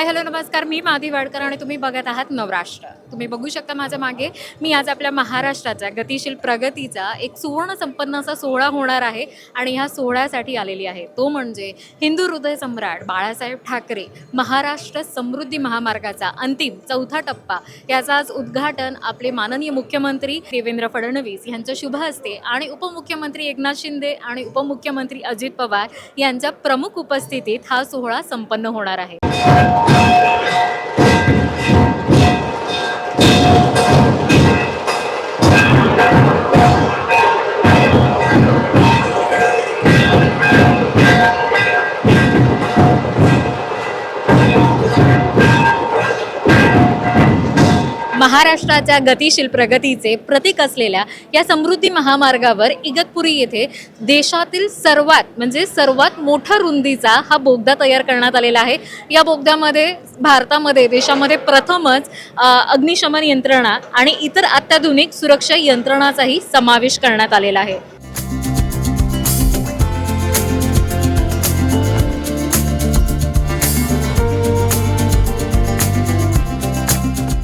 Hi hello नमस्कार. मी माधी वाडकर आणि तुम्ही बघत आहात नवराष्ट्र. तुम्ही बघू शकता माझ्या मागे मी आज आपल्या महाराष्ट्राच्या गतिशील प्रगतीचा एक सुवर्ण संपन्न असा सोहळा होणार आहे आणि ह्या सोहळ्यासाठी आलेली आहे. तो म्हणजे हिंदू हृदय सम्राट बाळासाहेब ठाकरे महाराष्ट्र समृद्धी महामार्गाचा अंतिम चौथा टप्पा. याचा आज उद्घाटन आपले माननीय मुख्यमंत्री देवेंद्र फडणवीस यांच्या शुभ हस्ते आणि उपमुख्यमंत्री एकनाथ शिंदे आणि उपमुख्यमंत्री अजित पवार यांच्या प्रमुख उपस्थितीत हा सोहळा संपन्न होणार आहे. Thank you. महाराष्ट्राच्या गतिशील प्रगतीचे प्रतीक असलेल्या या समृद्धी महामार्गावर इगतपुरी येथे देशातील सर्वात म्हणजे सर्वात मोठा रुंदीचा हा बोगदा तयार करण्यात आलेला आहे. या बोगद्यामध्ये भारतामध्ये देशामध्ये प्रथमच अग्निशमन यंत्रणा आणि इतर अत्याधुनिक सुरक्षा यंत्रणाचाही समावेश करण्यात आलेला आहे.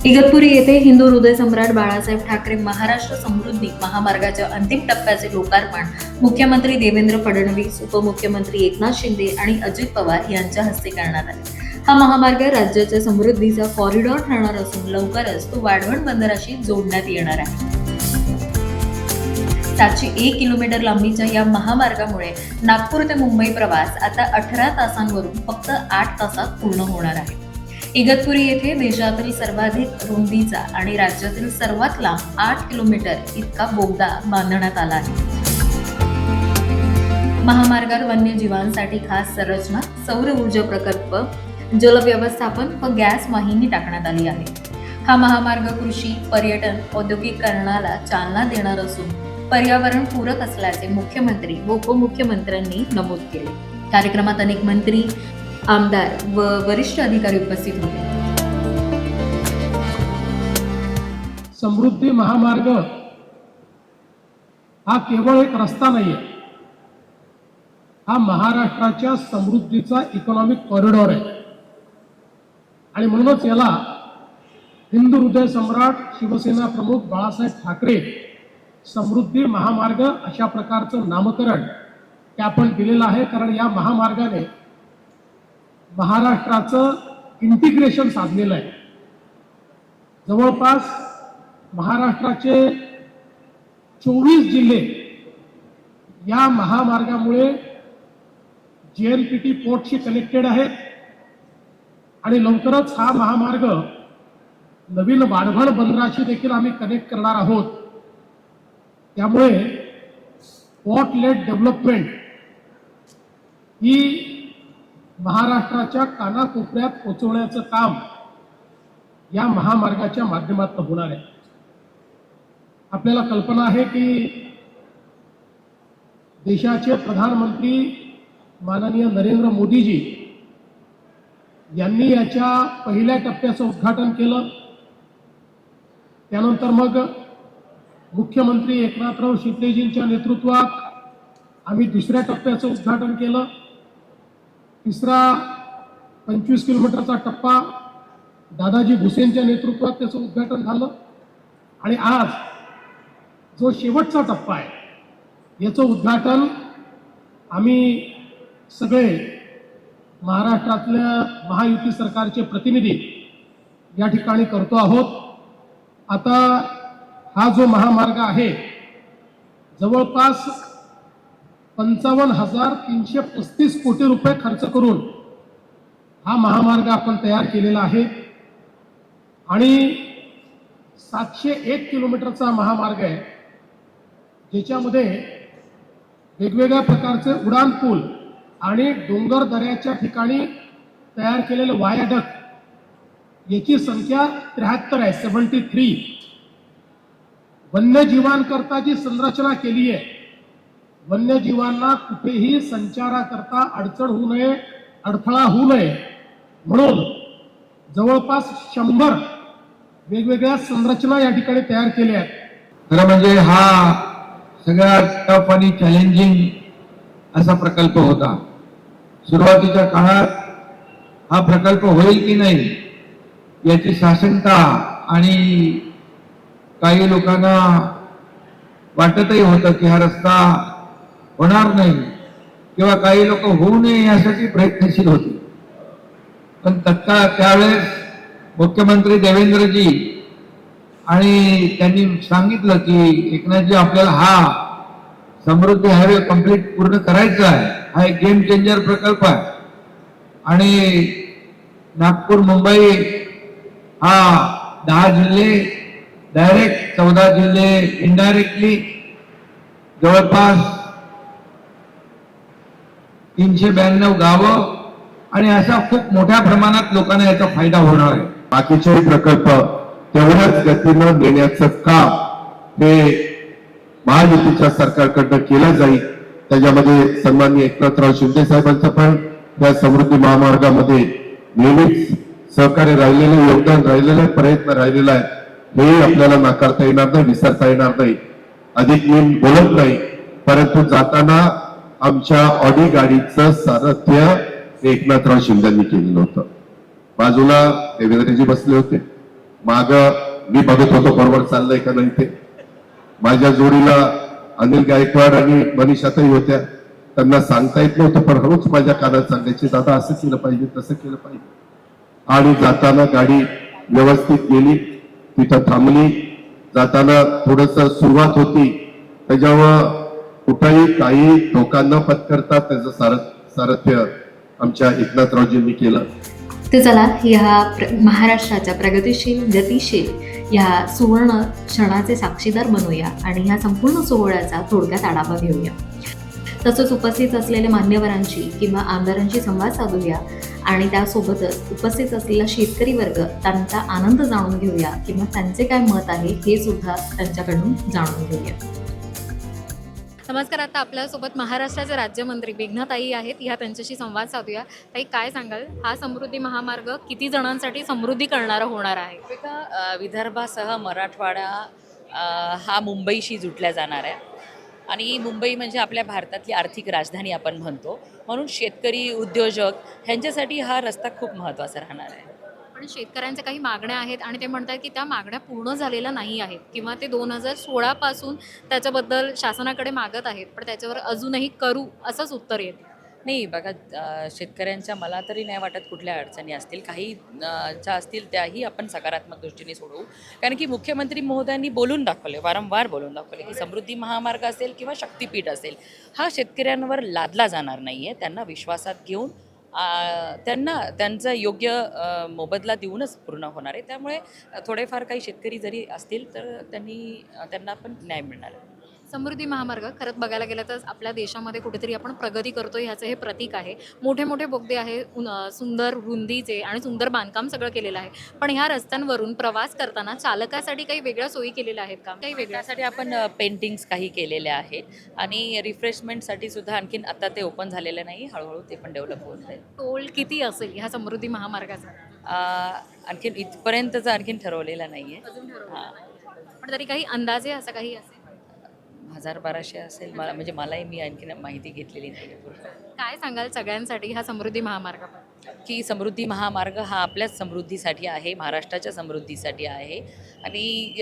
इगतपुरी येथे हिंदू हृदय सम्राट बाळासाहेब ठाकरे महाराष्ट्र समृद्धी महामार्गाच्या अंतिम टप्प्याचे लोकार्पण मुख्यमंत्री देवेंद्र फडणवीस उपमुख्यमंत्री एकनाथ शिंदे आणि अजित पवार यांच्या हस्ते करण्यात आले. हा महामार्ग राज्याच्या समृद्धीचा कॉरिडॉर ठरणार असून लवकरच तो वाढवण बंदराशी जोडण्यात येणार आहे. सातशे एक किलोमीटर लांबीच्या या महामार्गामुळे नागपूर ते मुंबई प्रवास आता अठरा तासांवरून फक्त आठ तासात पूर्ण होणार आहे. इगतपुरी येथे देशातील सर्वाधिक रुंदीचा आणि राज्यातील सर्वात लांब आठ किलोमीटर इतका बोगदा बांधण्यात आला आहे. महामार्गात वन्यजीवांसाठी खास संरचना सौर ऊर्जा प्रकल्प जलव्यवस्थापन व गॅस वाहिनी टाकण्यात आली आहे. हा महामार्ग कृषी पर्यटन औद्योगिकरणाला चालना देणार असून पर्यावरण पूरक असल्याचे मुख्यमंत्री व उपमुख्यमंत्र्यांनी नमूद केले. कार्यक्रमात अनेक मंत्री आमदार व वरिष्ठ अधिकारी उपस्थित होते. समृद्धी महामार्ग हा केवळ एक रस्ता नाही आहे हा महाराष्ट्राच्या समृद्धीचा इकॉनॉमिक कॉरिडॉर आहे. आणि म्हणूनच याला हिंदू हृदय सम्राट शिवसेना प्रमुख बाळासाहेब ठाकरे समृद्धी महामार्ग अशा प्रकारचं नामकरण ते आपण दिलेलं आहे. कारण या महामार्गाने महाराष्ट्राचं इंटिग्रेशन साधलेलं आहे. जवळपास महाराष्ट्राचे चोवीस जिल्हे या महामार्गामुळे जे एन पी टी पोर्टशी कनेक्टेड आहेत. आणि लवकरच हा महामार्ग नवीन वाढवण बंदराशी देखील आम्ही कनेक्ट करणार आहोत. त्यामुळे पोर्ट लेट डेव्हलपमेंट ही महाराष्ट्राच्या कानाकोपऱ्यात पोचवण्याचं काम या महामार्गाच्या माध्यमातून होणार आहे. आपल्याला कल्पना आहे की देशाचे प्रधानमंत्री माननीय नरेंद्र मोदीजी यांनी याच्या पहिल्या टप्प्याचं उद्घाटन केलं. त्यानंतर मग मुख्यमंत्री एकनाथराव शिंदेजींच्या नेतृत्वात आम्ही दुसऱ्या टप्प्याचं उद्घाटन केलं. तिसरा पंचवीस किलोमीटरचा टप्पा दादाजी भुसेनच्या नेतृत्वात त्याचं उद्घाटन झालं. आणि आज जो शेवटचा टप्पा आहे याचं उद्घाटन आम्ही सगळे महाराष्ट्रातल्या महायुती सरकारचे प्रतिनिधी या ठिकाणी करतो आहोत. आता हा जो महामार्ग आहे जवळपास पंचावन्न हजार तीनशे पस्तीस कोटी रुपये खर्च करून हा महामार्ग आपण तयार केलेला आहे. आणि सातशे एक किलोमीटरचा महामार्ग आहे. ज्याच्यामध्ये वेगवेगळ्या प्रकारचे उडान पूल आणि डोंगर दऱ्याच्या ठिकाणी तयार केलेले वायाडक याची संख्या त्र्याहत्तर आहे सेवन्टी थ्री वन्यजीवांकरता जी संरचना केली आहे वन्यजीवांना कुठेही संचाराकरता अडचण होऊ नये अडथळा होऊ नये. म्हणून जवळपास शंभर वेगवेगळ्या संरचना या ठिकाणी तयार केल्या आहेत. खरं म्हणजे हा सगळ्यात टफ आणि चॅलेंजिंग असा प्रकल्प होता. सुरुवातीच्या काळात हा प्रकल्प होईल की नाही याची साशंकता आणि काही लोकांना वाटतही होतं की हा रस्ता होणार नाही. किंवा काही लोक होऊ नये यासाठी प्रयत्नशील होते. पण तत्काळ त्यावेळेस मुख्यमंत्री देवेंद्रजी आणि त्यांनी सांगितलं की एकनाथजी आपल्याला हा समृद्धी हायवे कंप्लीट पूर्ण करायचा आहे. हा एक गेम चेंजर प्रकल्प आहे. आणि नागपूर मुंबई हा दहा जिल्हे डायरेक्ट चौदा जिल्हे इनडायरेक्टली जवळपास तीनशे ब्याण्णव गावं आणि अशा खूप मोठ्या प्रमाणात लोकांना याचा फायदा होणार आहे. बाकीचेही प्रकल्प तेवढ्याच गतीनं देण्याचं काम हे महायुतीच्या सरकारकडनं केलं जाईल. त्याच्यामध्ये सन्माननीय एकनाथराव शिंदे साहेबांचं पण त्या समृद्धी महामार्गामध्ये नेहमीच सहकार्य राहिलेलं योगदान राहिलेलं आहे प्रयत्न राहिलेला आहे. हे आपल्याला नाकारता येणार नाही विसरता येणार नाही. अधिक मी बोलत नाही परंतु जाताना आमच्या ऑडी गाडीचं सारथ्य एकनाथराव शिंदेनी केलेलं होतं. बाजूला देवेंद्रजी बसले होते. माग मी बघत होतो बरोबर चाललंय का नाही ते. माझ्या जोडीला अनिल गायकवाड आणि मनीषाताई होत्या. त्यांना सांगता येत नव्हतं पण रोज माझ्या कानात सांगायचे दादा असं केलं पाहिजे तसं केलं पाहिजे. आणि जाताना गाडी व्यवस्थित गेली तिथं थांबली. जाताना थोडस सुरुवात होती. त्याच्यावर कुठंही काही धोका पत्करतात त्याचं सार सारथ्य आमच्या एकनाथरावजींनी केलं. तर चला ह्या प्र महाराष्ट्राच्या प्रगतिशील गतिशील या सुवर्ण क्षणाचे साक्षीदार बनूया आणि ह्या संपूर्ण सोहळ्याचा थोडक्यात आढावा घेऊया. तसंच उपस्थित असलेल्या मान्यवरांशी किंवा आमदारांशी संवाद साधूया आणि त्यासोबतच उपस्थित असलेला शेतकरी वर्ग त्यांचा आनंद जाणून घेऊया किंवा त्यांचे काय मत आहे हे सुद्धा त्यांच्याकडून जाणून घेऊया. नमस्कार आता आपल्यासोबत महाराष्ट्राचे राज्यमंत्री मेघनाताई आहेत. ह्या त्यांच्याशी संवाद साधूया. ताई काय सांगाल? हा समृद्धी महामार्ग किती जणांसाठी समृद्धी करणारा होणार आहे? का विदर्भासह मराठवाडा हा मुंबईशी जुटल्या जाणार आहे. आणि मुंबई म्हणजे आपल्या भारतातली आर्थिक राजधानी आपण म्हणतो. म्हणून शेतकरी उद्योजक ह्यांच्यासाठी हा रस्ता खूप महत्त्वाचा राहणार आहे. पण शेतकऱ्यांच्या काही मागण्या आहेत आणि ते म्हणतात की त्या मागण्या पूर्ण झालेल्या नाही आहेत किंवा ते दोन हजार सोळापासून त्याच्याबद्दल शासनाकडे मागत आहेत पण त्याच्यावर अजूनही करू असंच उत्तर येत. नाही बघा शेतकऱ्यांच्या मला तरी नाही वाटत कुठल्या अडचणी असतील. काही ज्या असतील त्याही आपण सकारात्मक दृष्टीने सोडवू. कारण की मुख्यमंत्री महोदयांनी बोलून दाखवले वारंवार बोलून दाखवले की समृद्धी महामार्ग असेल किंवा शक्तीपीठ असेल हा शेतकऱ्यांवर लादला जाणार नाही आहे त्यांना विश्वासात घेऊन त्यांना त्यांचा योग्य मोबदला देऊनच पूर्ण होणार आहे. त्यामुळे थोडेफार काही शेतकरी जरी असतील तर त्यांनी त्यांना पण न्याय मिळणार आहे. समृद्धी महामार्ग खरंच बघायला गेलं तर आपल्या देशामध्ये कुठेतरी आपण प्रगती करतो ह्याचं हे प्रतीक आहे. मोठे मोठे बोगदे आहे सुंदर रुंदीचे आणि सुंदर बांधकाम सगळं केलेलं आहे. पण ह्या रस्त्यांवरून प्रवास करताना चालकासाठी काही वेगळ्या सोयी केलेल्या आहेत का? काही वेगळ्या? त्यासाठी आपण पेंटिंग्स काही केलेल्या आहेत आणि रिफ्रेशमेंटसाठी सुद्धा आणखीन आता ते ओपन झालेलं नाही हळूहळू ते पण डेव्हलप होत आहे. टोल किती असेल ह्या समृद्धी महामार्गाचा? आणखीन इथपर्यंतचं आणखीन ठरवलेलं नाही. आहे. पण तरी काही अंदाजे असं काही असेल? हजार बाराशे असेल. मला म्हणजे मलाही मी आणखीन माहिती घेतलेली नाही काय सांगाल सगळ्यांसाठी हा समृद्धी महामार्ग की समृद्धी महामार्ग हा आपल्याच समृद्धीसाठी आहे महाराष्ट्राच्या समृद्धीसाठी आहे. आणि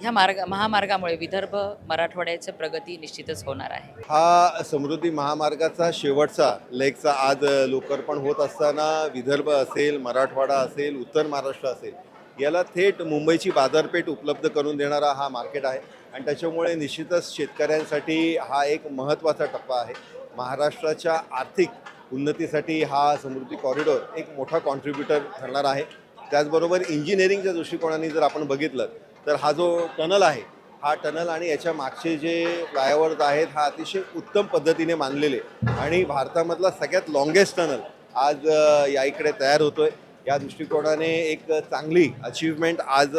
ह्या मार्ग महामार्गामुळे विदर्भ मराठवाड्याची प्रगती निश्चितच होणार आहे. हा समृद्धी महामार्गाचा शेवटचा लेगचा आज लोकार्पण होत असताना विदर्भ असेल मराठवाडा असेल उत्तर महाराष्ट्र असेल याला थेट मुंबईची बाजारपेठ उपलब्ध करून देणारा हा मार्केट आहे. आणि त्याच्यामुळे निश्चितच शेतकऱ्यांसाठी हा एक महत्त्वाचा टप्पा आहे. महाराष्ट्राच्या आर्थिक उन्नतीसाठी हा समृद्धी कॉरिडॉर एक मोठा कॉन्ट्रीब्युटर ठरणार आहे. त्याचबरोबर इंजिनिअरिंगच्या दृष्टिकोनाने जर आपण बघितलं तर हा जो टनल आहे हा टनल आणि याच्या मागचे जे फ्लायओव्हर्स आहेत हा अतिशय उत्तम पद्धतीने मानलेले आणि भारतामधला सगळ्यात लॉंगेस्ट टनल आज या इकडे तयार होतो आहे या दृष्टिकोनाने एक चांगली अचीवमेंट आज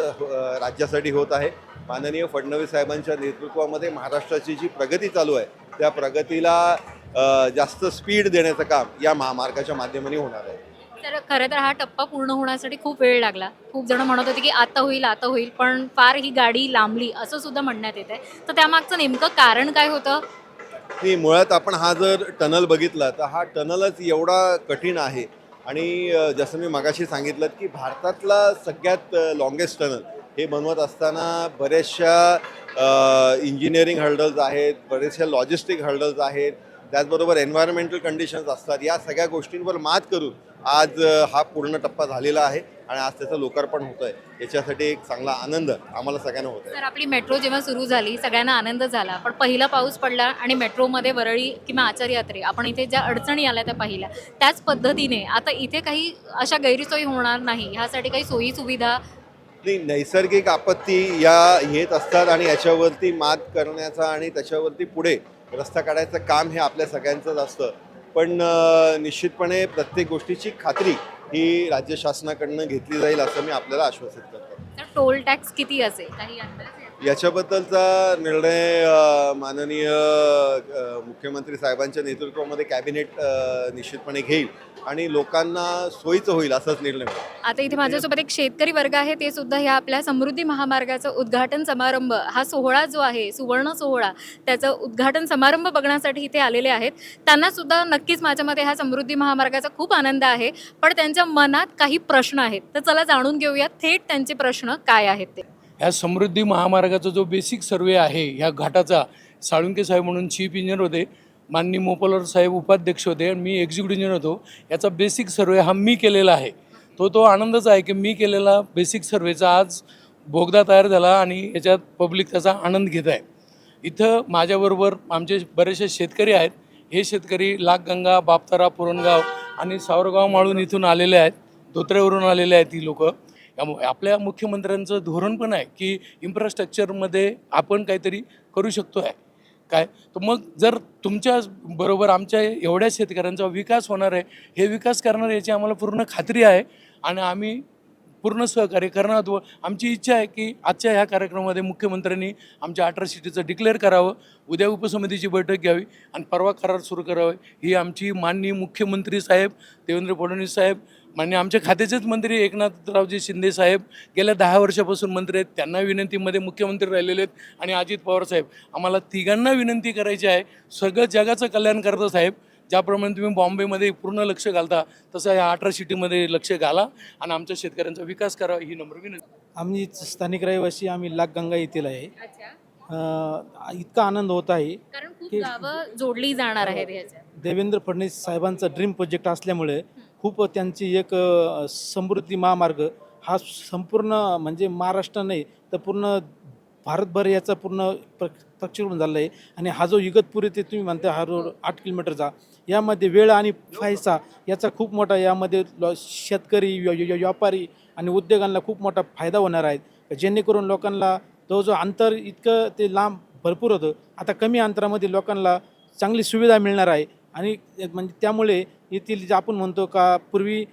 राज्यासाठी होत आहे. माननीय फडणवीस साहेबांच्या नेतृत्वामध्ये महाराष्ट्राची जी प्रगती चालू आहे त्या प्रगतीला जास्त स्पीड देण्याचं काम या महामार्गाच्या माध्यमाने होणार आहे. तर खरं तर हा टप्पा पूर्ण होण्यासाठी खूप वेळ लागला. खूप जण म्हणत होते की आता होईल आता होईल पण फार ही गाडी लांबली असं सुद्धा म्हणण्यात येत आहे तर त्यामागचं नेमकं कारण काय होतं? नाही मुळात आपण हा जर टनल बघितला तर हा टनलच एवढा कठीण आहे आणि जसं मी मगाशी सांगितलं की भारतातला सगळ्यात लॉंगेस्ट टनल हे बनवत असताना बऱ्याचशा इंजिनिअरिंग हर्डल्स आहेत बरेचशा लॉजिस्टिक हर्डल्स आहेत. त्याचबरोबर एन्व्हायरमेंटल कंडिशन्स असतात. या सगळ्या गोष्टींवर मात करून आज हा पूर्ण टप्पा झालेला आहे. आणि आज त्याचं लोकार्पण होतं आहे याच्यासाठी एक चांगला आनंद आम्हाला सगळ्यांना होत आहे तर आपली मेट्रो जेव्हा सुरू झाली सगळ्यांना आनंद झाला. पण पहिला पाऊस पडला आणि मेट्रोमध्ये वरळी किंवा आचार्य यात्रे आपण इथे ज्या अडचणी आल्या त्या पाहिल्या. त्याच पद्धतीने आता इथे काही अशा गैरसोयी होणार नाही. ह्यासाठी काही सोयी सुविधा? नाही नैसर्गिक आपत्ती या येत असतात आणि याच्यावरती मात करण्याचा आणि त्याच्यावरती पुढे रस्ता काढायचं काम हे आपल्या सगळ्यांचंच असतं. पण निश्चितपणे प्रत्येक गोष्टीची खात्री ही राज्य शासनाकडनं घेतली जाईल असं मी आपल्याला आश्वासित करतो. टोल टॅक्स किती असेल? काही अंदाज? याच्याबद्दलचा निर्णय माननीय मुख्यमंत्री साहेबांच्या नेतृत्वामध्ये कॅबिनेट निश्चितपणे घेईल आणि लोकांना सोयीचं होईल असाच निर्णय आता इथे माझ्यासोबत एक शेतकरी वर्ग आहे ते सुद्धा ह्या आपल्या समृद्धी महामार्गाचा उद्घाटन समारंभ हा सोहळा जो आहे सुवर्ण सोहळा त्याचं उद्घाटन समारंभ बघण्यासाठी इथे आलेले आहेत. त्यांना सुद्धा नक्कीच माझ्या मते हा समृद्धी महामार्गाचा खूप आनंद आहे पण त्यांच्या मनात काही प्रश्न आहेत. तर चला जाणून घेऊया थेट त्यांचे प्रश्न काय आहेत ते. ह्या समृद्धी महामार्गाचा जो बेसिक सर्वे आहे ह्या घाटाचा साळुंके साहेब म्हणून चीफ इंजिनियर होते माननी मोपलर साहेब उपाध्यक्ष होते आणि मी एक्झिक्युटिव्ह इंजिनियर होतो. याचा बेसिक सर्वे हा मी केलेला आहे. तो तो आनंदच आहे की मी केलेला बेसिक सर्वेचा आज बोगदा तयार झाला आणि याच्यात पब्लिक त्याचा आनंद घेत आहे. इथं माझ्याबरोबर आमचे बरेचसे शेतकरी आहेत. हे शेतकरी लाखगंगा बापतारा पुरणगाव आणि सावरगाव माळून इथून आलेले आहेत. धोत्रेवरून आलेले आहेत ही लोकं. आपल्या मुख्यमंत्र्यांचं धोरण पण आहे की इन्फ्रास्ट्रक्चरमध्ये आपण काहीतरी करू शकतो आहे. काय? तर मग जर तुमच्या बरोबर आमच्या एवढ्या शेतकऱ्यांचा विकास होणार आहे हे विकास करणार याची आम्हाला पूर्ण खात्री आहे आणि आम्ही पूर्ण सहकार्य करणार आहोत. आमची इच्छा आहे की आजच्या ह्या कार्यक्रमामध्ये मुख्यमंत्र्यांनी आमच्या अठरा सिटीचं डिक्लेअर करावं उद्या उपसमितीची बैठक घ्यावी आणि परवा करार सुरू करावे ही आमची माननीय मुख्यमंत्री साहेब देवेंद्र फडणवीस साहेब मान्य आमच्या खात्याचेच मंत्री एकनाथरावजी शिंदे साहेब गेल्या दहा वर्षापासून मंत्री आहेत. त्यांना विनंतीमध्ये मुख्यमंत्री राहिलेले आहेत. आणि अजित पवार साहेब आम्हाला तिघांना विनंती करायची आहे. सगळं जगाचं कल्याण करतं साहेब. ज्याप्रमाणे तुम्ही बॉम्बेमध्ये पूर्ण लक्ष घालता तसं या अठरा सिटीमध्ये लक्ष घाला आणि आमच्या शेतकऱ्यांचा विकास करावा ही नम्र विनंती. आम्ही स्थानिक रहिवासी आम्ही लाखगंगा येथील आहे. अं, इतका आनंद होत आहे कारण खूप की- गावं जोडली जाणार आहेत ह्याच्यात देवेंद्र फडणवीस साहेबांचा ड्रीम प्रोजेक्ट असल्यामुळे खूप त्यांची एक समृद्धी महामार्ग हा संपूर्ण म्हणजे महाराष्ट्र नाही तर पूर्ण भारतभर याचा पूर्ण प्र प्रक्षेपण झालं आहे. आणि हा जो इगतपुरी ते तुम्ही म्हणता हा रोड आठ किलोमीटरचा यामध्ये वेळ आणि फायसा याचा खूप मोठा यामध्ये शेतकरी व्यापारी आणि उद्योगांना खूप मोठा फायदा होणार आहे. जेणेकरून लोकांना तो जो अंतर इतकं ते लांब भरपूर होतं आता कमी अंतरामध्ये लोकांना चांगली सुविधा मिळणार आहे. आणि म्हणजे त्यामुळे येथील जे आपण म्हणतो का पूर्वी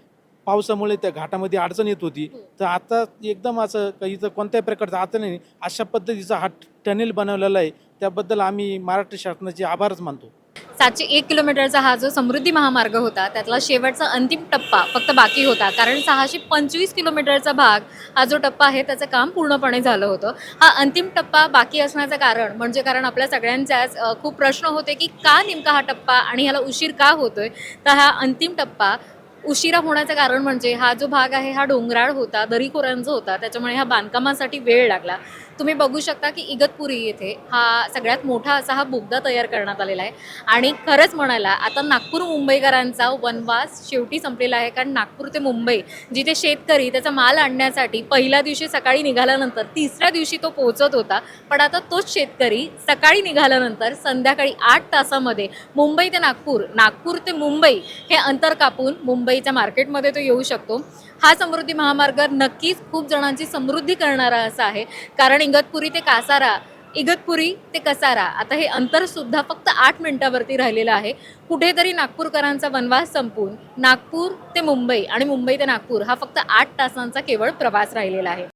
पावसामुळे त्या घाटामध्ये अडचण येत होती. तर आता एकदम असं काही इथं कोणत्याही प्रकारचं आता नाही. अशा पद्धतीचा हा टनेल बनवलेला आहे. त्याबद्दल आम्ही महाराष्ट्र शासनाचे आभारच मानतो. सातशे एक किलोमीटरचा हा जो समृद्धी महामार्ग होता त्यातला शेवटचा अंतिम टप्पा फक्त बाकी होता. कारण सहाशे पंचवीस किलोमीटरचा भाग हा जो टप्पा आहे त्याचं काम पूर्णपणे झालं होतं. हा अंतिम टप्पा बाकी असण्याचं कारण म्हणजे कारण आपल्या सगळ्यांच्याच खूप प्रश्न होते की का नेमका हा टप्पा आणि ह्याला उशीर का होतोय? तर हा अंतिम टप्पा उशिरा होण्याचं कारण म्हणजे हा जो भाग आहे हा डोंगराळ होता दरीखोऱ्यांचा होता. त्याच्यामुळे ह्या बांधकामासाठी वेळ लागला. तुम्ही बघू शकता की इगतपुरी येथे हा सगळ्यात मोठा असा हा बोगदा तयार करण्यात आलेला आहे. आणि खरंच म्हणायला आता नागपूर मुंबईकरांचा वनवास शेवटी संपलेला आहे. कारण नागपूर ते मुंबई जिथे शेतकरी त्याचा माल आणण्यासाठी पहिल्या दिवशी सकाळी निघाल्यानंतर तिसऱ्या दिवशी तो पोहोचत होता. पण आता तोच शेतकरी सकाळी निघाल्यानंतर संध्याकाळी आठ तासामध्ये मुंबई ते नागपूर नागपूर ते मुंबई हे अंतर कापून मुंबईच्या मार्केटमध्ये तो येऊ शकतो. हा समृद्धी महामार्ग नक्कीच खूप जणांची समृद्धी करणारा असा आहे. कारण इगतपुरी ते कासारा. इगतपुरी ते कसारा. आता हे अंतर सुद्धा फक्त आठ मिनिटावरती राहिलेलं आहे. कुठेतरी नागपूरकरांचा वनवास संपून नागपूर ते मुंबई आणि मुंबई ते नागपूर हा फक्त आठ तासांचा केवळ प्रवास राहिलेला आहे.